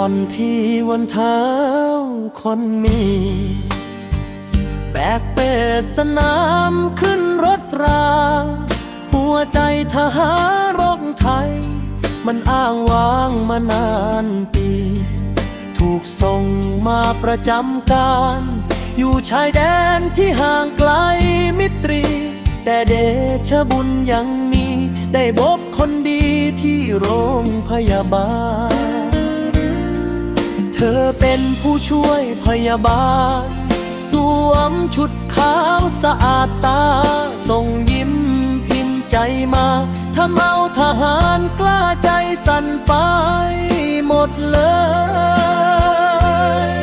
อนที่วันเท้าคนมี แบกเปสนามขึ้นรถรางหัวใจทหารกไทย มันอ้างว้างมานานปี ถูกส่งมาประจำการ อยู่ชายแดนที่ห่างไกลมิตรี แต่เดชบุญยังมี ได้พบคนดีที่โรงพยาบาล อเป็นผู้ช่วยพยาบาล สวมชุดขาวสะอาดตา ส่งยิ้มพิมพ์ใจมาทำเอาทหารกล้าใจสั่นไปหมดเลย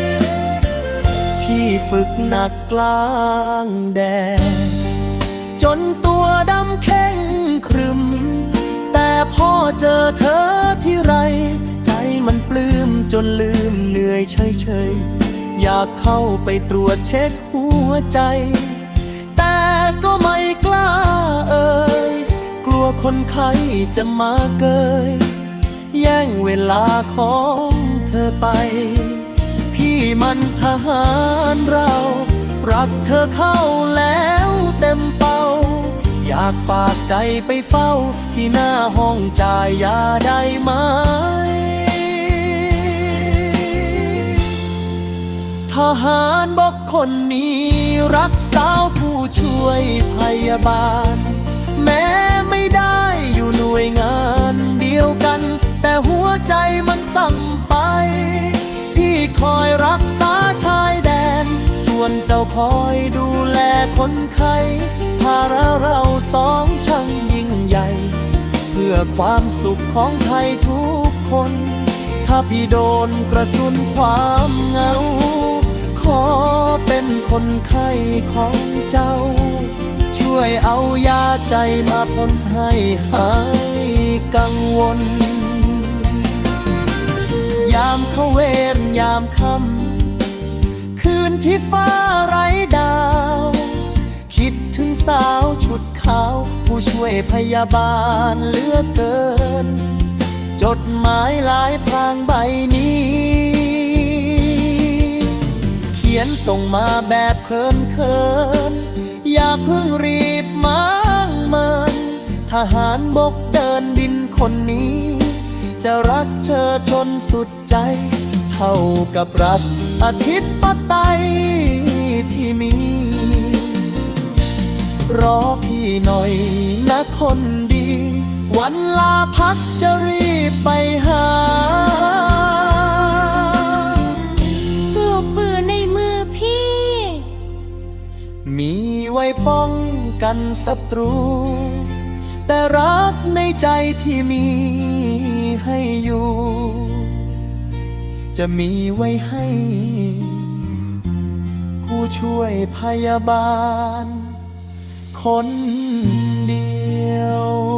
พี่ฝึกหนักกลางแดดจนตัวดำแข็งครึม แต่พอเจอเธอที่ไร ใจมันปลื้มจนลืม เหนื่อยเฉยๆ อยากเข้าไปตรวจเช็คหัวใจ แต่ก็ไม่กล้าเอ่ย กลัวคนไข้จะมาเกย แย่งเวลาของเธอไป พี่มันทหารเรา รักเธอเข้าแล้วเต็มเป้า อยากฝากใจไปเฝ้าที่หน้าห้องจ่ายยาได้ไหม คนนี้รักสาวผู้ช่วยพยาบาล แม้ไม่ได้อยู่หน่วยงานเดียวกัน แต่หัวใจมันสั่งไป พี่คอยรักษาชายแดน ส่วนเจ้าคอยดูแลคนไข้ภาระเราสองช่างยิ่งใหญ่ เพื่อความสุขของไทยทุกคน ถ้าพี่โดนกระสุนความเหงา เป็นคนไข้ของเจ้า ช่วยเอายาใจมาพ่นให้หายกังวล ยามเขาเวรยามค่ำคืนที่ฟ้าไร้ดาว คิดถึงสาวชุดขาว ผู้ช่วยพยาบาลเหลือเกิน จดหมายหลายพรางใบนี้ ยนส่งมาแบบเคินเคินอย่าเพิ่งรีบมางเมิน ทหารบกเดินดินคนนี้ จะรักเธอจนสุดใจ เท่ากับรัฐอาทิตย์ปไตยที่มี รอพี่หน่อยนะคนดี วันลาพักจะรี มีไว้ป้องกันศัตรู แต่รักในใจที่มีให้อยู่ จะมีไว้ให้ ผู้ช่วยพยาบาล คนเดียว